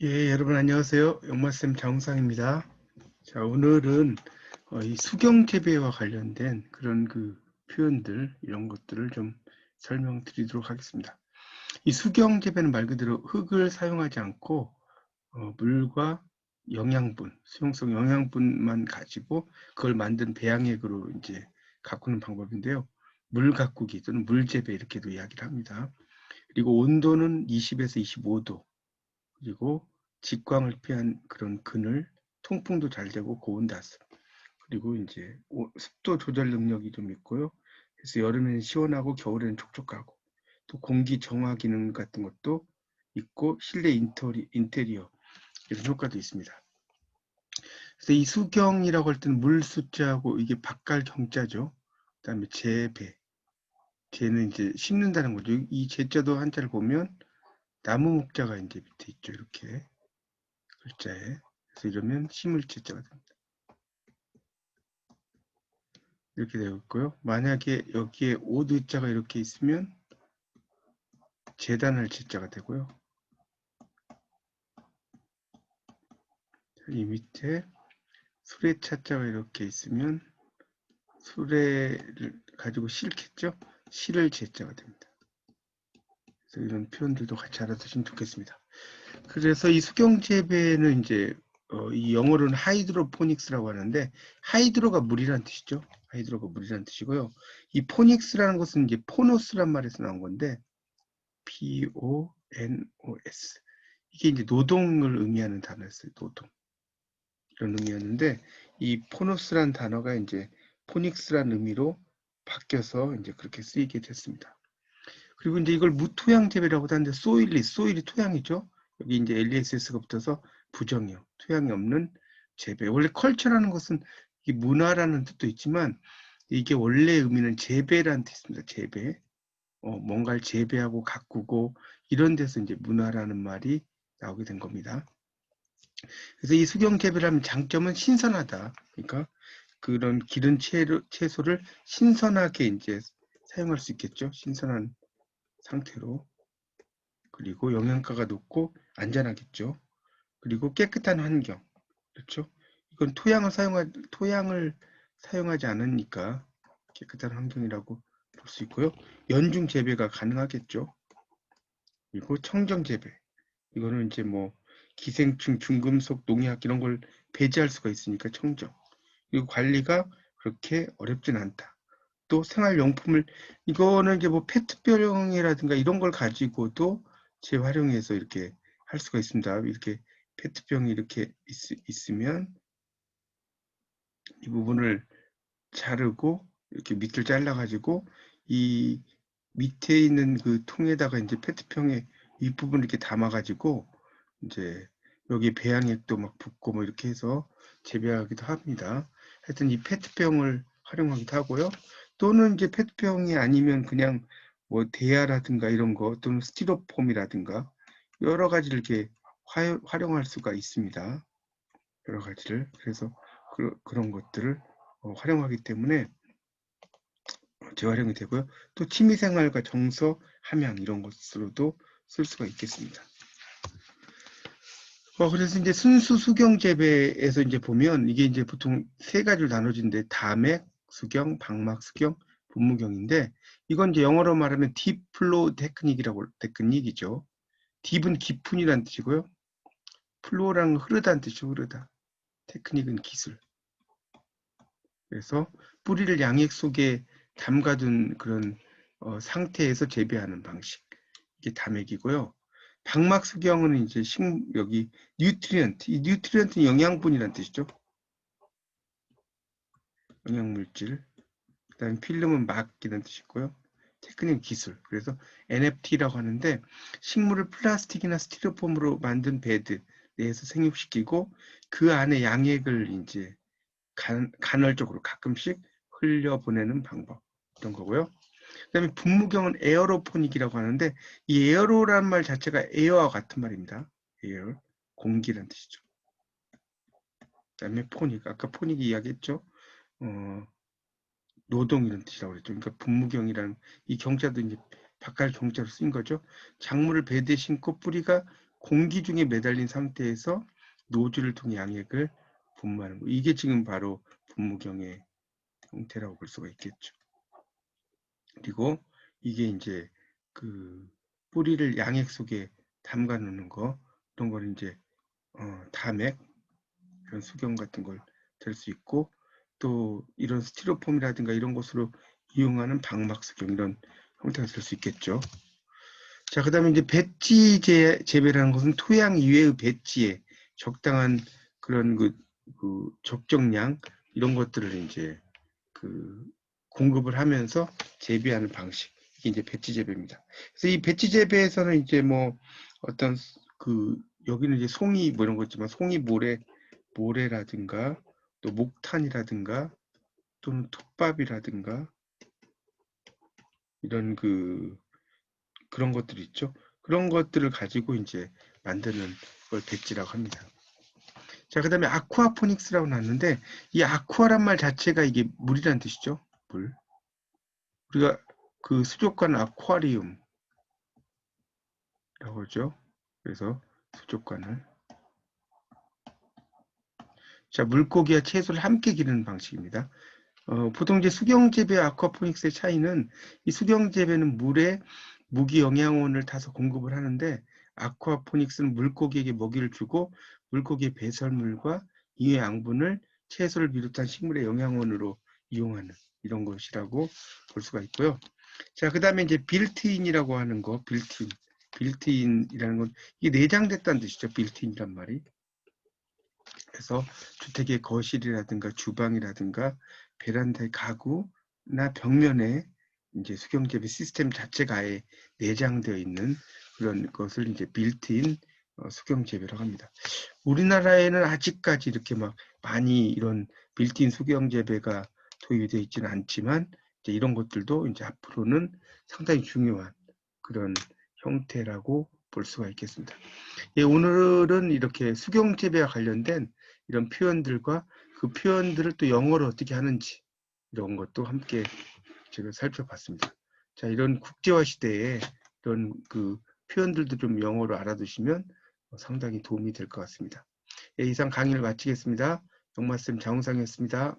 예, 여러분 안녕하세요. 영마쌤 장상입니다. 자, 오늘은 어, 이 수경 재배와 관련된 그런 그 표현들, 이런 것들을 좀 설명드리도록 하겠습니다. 이 수경 재배는 말 그대로 흙을 사용하지 않고 어, 물과 영양분, 수용성 영양분만 가지고 그걸 만든 배양액으로 이제 가꾸는 방법인데요. 물 가꾸기 또는 물 재배 이렇게도 이야기를 합니다. 그리고 온도는 20에서 25도, 그리고 직광을 피한 그런 그늘, 통풍도 잘 되고 고온 다습, 그리고 이제 습도 조절 능력이 좀 있고요. 그래서 여름에는 시원하고 겨울에는 촉촉하고 또 공기 정화 기능 같은 것도 있고 실내 인터리, 인테리어 이런 효과도 있습니다. 그래서 이 수경이라고 할 때는 물 숫자하고 이게 바깥 경자죠. 그다음에 재배, 재는 이제 심는다는 거죠. 이 재자도 한자를 보면 나무 목자가 이제 밑에 있죠. 이렇게 글자에. 그래서 이러면 심을재자가 됩니다. 이렇게 되어 있고요. 만약에 여기에 오드자가 이렇게 있으면 재단할 재자가 되고요. 이 밑에 수레차자가 이렇게 있으면 수레를 가지고 실겠죠? 실을 재자가 됩니다. 그래서 이런 표현들도 같이 알아두시면 좋겠습니다. 그래서 이 수경 재배는 이제 어, 이 영어로는 하이드로포닉스라고 하는데 하이드로가 물이란 뜻이죠. 하이드로가 물이란 뜻이고요. 이 포닉스라는 것은 이제 포노스란 말에서 나온 건데 P-O-N-O-S 이게 이제 노동을 의미하는 단어였어요. 노동 이런 의미였는데 이 포노스란 단어가 이제 포닉스란 의미로 바뀌어서 이제 그렇게 쓰이게 됐습니다. 그리고 이제 이걸 무토양 재배라고도 하는데 소일리, 소일이 토양이죠. 여기 이제 LESS가 붙어서 부정이요. 토양이 없는 재배. 원래 컬처라는 것은 이 문화라는 뜻도 있지만 이게 원래 의미는 재배라는 뜻입니다. 재배. 어, 뭔가를 재배하고 가꾸고 이런 데서 이제 문화라는 말이 나오게 된 겁니다. 그래서 이 수경 재배라는 장점은 신선하다. 그러니까 그런 기른 채소를 신선하게 이제 사용할 수 있겠죠. 신선한 상태로 그리고 영양가가 높고 안전하겠죠. 그리고 깨끗한 환경 그렇죠. 이건 토양을 사용하 토양을 사용하지 않으니까 깨끗한 환경이라고 볼 수 있고요. 연중 재배가 가능하겠죠. 그리고 청정 재배 이거는 이제 뭐 기생충, 중금속, 농약 이런 걸 배제할 수가 있으니까 청정. 그리고 관리가 그렇게 어렵진 않다. 또 생활용품을 이거는 이제 뭐 페트병이라든가 이런 걸 가지고도 재활용해서 이렇게 할 수가 있습니다. 이렇게 페트병이 이렇게 있, 으면이 부분을 자르고 이렇게 밑을 잘라 가지고 이 밑에 있는 그 통에다가 이제 페트병의 윗부분 이렇게 담아 가지고 이제 여기 배양액도 막 붓고 뭐 이렇게 해서 재배하기도 합니다. 하여튼 이 페트병을 활용하기도 하고요. 또는 이제 페트병이 아니면 그냥 뭐 대야라든가 이런 거 또는 스티로폼이라든가 여러 가지를 이렇게 화, 활용할 수가 있습니다. 여러 가지를 그래서 그, 런 것들을 어, 활용하기 때문에 재활용이 되고요. 또 취미생활과 정서, 함양 이런 것으로도 쓸 수가 있겠습니다. 어, 그래서 이제 순수 수경 재배에서 이제 보면 이게 이제 보통 세 가지로 나눠진데 담액, 수경, 방막 수경, 분무경인데 이건 이제 영어로 말하면 딥플로 테크닉이라고 테크닉이죠. 딥은 깊은이란 뜻이고요. 플로랑 흐르다는 뜻이죠. 흐르다. 테크닉은 기술. 그래서 뿌리를 양액 속에 담가둔 그런 어, 상태에서 재배하는 방식. 이게 담액이고요. 방막 수경은 이제 식 여기 뉴트리언트. 이 뉴트리언트는 영양분이란 뜻이죠. 영양물질. 그 다음에 필름은 막기는 뜻이고요. 테크닉 기술. 그래서 NFT라고 하는데 식물을 플라스틱이나 스티로폼으로 만든 베드 내에서 생육시키고 그 안에 양액을 이제 간, 간헐적으로 가끔씩 흘려보내는 방법. 이런 거고요. 그 다음에 분무경은 에어로포닉이라고 하는데 이 에어로란 말 자체가 에어와 같은 말입니다. 에어, 공기란 뜻이죠. 그 다음에 포닉, 아까 포닉 이야기했죠. 어, 노동 이런 뜻이라고 그랬죠. 그러니까 분무경이라는 이 경자도 이제 바깥 경자로 쓰인 거죠. 작물을 배대 심고 뿌리가 공기 중에 매달린 상태에서 노즐을 통해 양액을 분무하는 거. 이게 지금 바로 분무경의 형태라고 볼 수가 있겠죠. 그리고 이게 이제 그 뿌리를 양액 속에 담가 놓는 거 이런 걸 이제 어, 담액 이런 수경 같은 걸 될 수 있고 또 이런 스티로폼이라든가 이런 것으로 이용하는 방막 수경 이런 형태가 될 수 있겠죠. 자, 그 다음에 이제 배지 재, 재배라는 것은 토양 이외의 배지에 적당한 그런 그, 그 적정량 이런 것들을 이제 그 공급을 하면서 재배하는 방식. 이게 이제 배지 재배입니다. 그래서 이 배지 재배에서는 이제 뭐 어떤 그 여기는 이제 송이 뭐 이런 거 있지만 송이 모래 모래라든가 또 목탄이라든가 또는 톱밥이라든가 이런 그 그런 것들 있죠. 그런 것들을 가지고 이제 만드는 걸 배지라고 합니다. 자, 그 다음에 아쿠아포닉스라고 나왔는데 이 아쿠아란 말 자체가 이게 물이란 뜻이죠. 물. 우리가 그 수족관 아쿠아리움이라고 하죠. 그래서 수족관을 자 물고기와 채소를 함께 기르는 방식입니다. 어, 보통 이제 수경재배와 아쿠아포닉스의 차이는 이 수경재배는 물에 무기 영양원을 타서 공급을 하는데 아쿠아포닉스는 물고기에게 먹이를 주고 물고기의 배설물과 이외 양분을 채소를 비롯한 식물의 영양원으로 이용하는 이런 것이라고 볼 수가 있고요. 자, 그 다음에 이제 빌트인이라고 하는 거, 빌트인. 빌트인이라는 건 이게 내장됐다는 뜻이죠. 빌트인이란 말이. 그래서 주택의 거실이라든가 주방이라든가 베란다의 가구나 벽면에 이제 수경재배 시스템 자체가 아예 내장되어 있는 그런 것을 이제 빌트인 어, 수경재배라고 합니다. 우리나라에는 아직까지 이렇게 막 많이 이런 빌트인 수경재배가 도입되어 있지는 않지만 이제 이런 것들도 이제 앞으로는 상당히 중요한 그런 형태라고 볼 수가 있겠습니다. 예, 오늘은 이렇게 수경재배와 관련된 이런 표현들과 그 표현들을 또 영어로 어떻게 하는지 이런 것도 함께 제가 살펴봤습니다. 자, 이런 국제화 시대에 이런 그 표현들도 좀 영어로 알아두시면 상당히 도움이 될 것 같습니다. 예, 이상 강의를 마치겠습니다. 영마쌤 장우상이었습니다.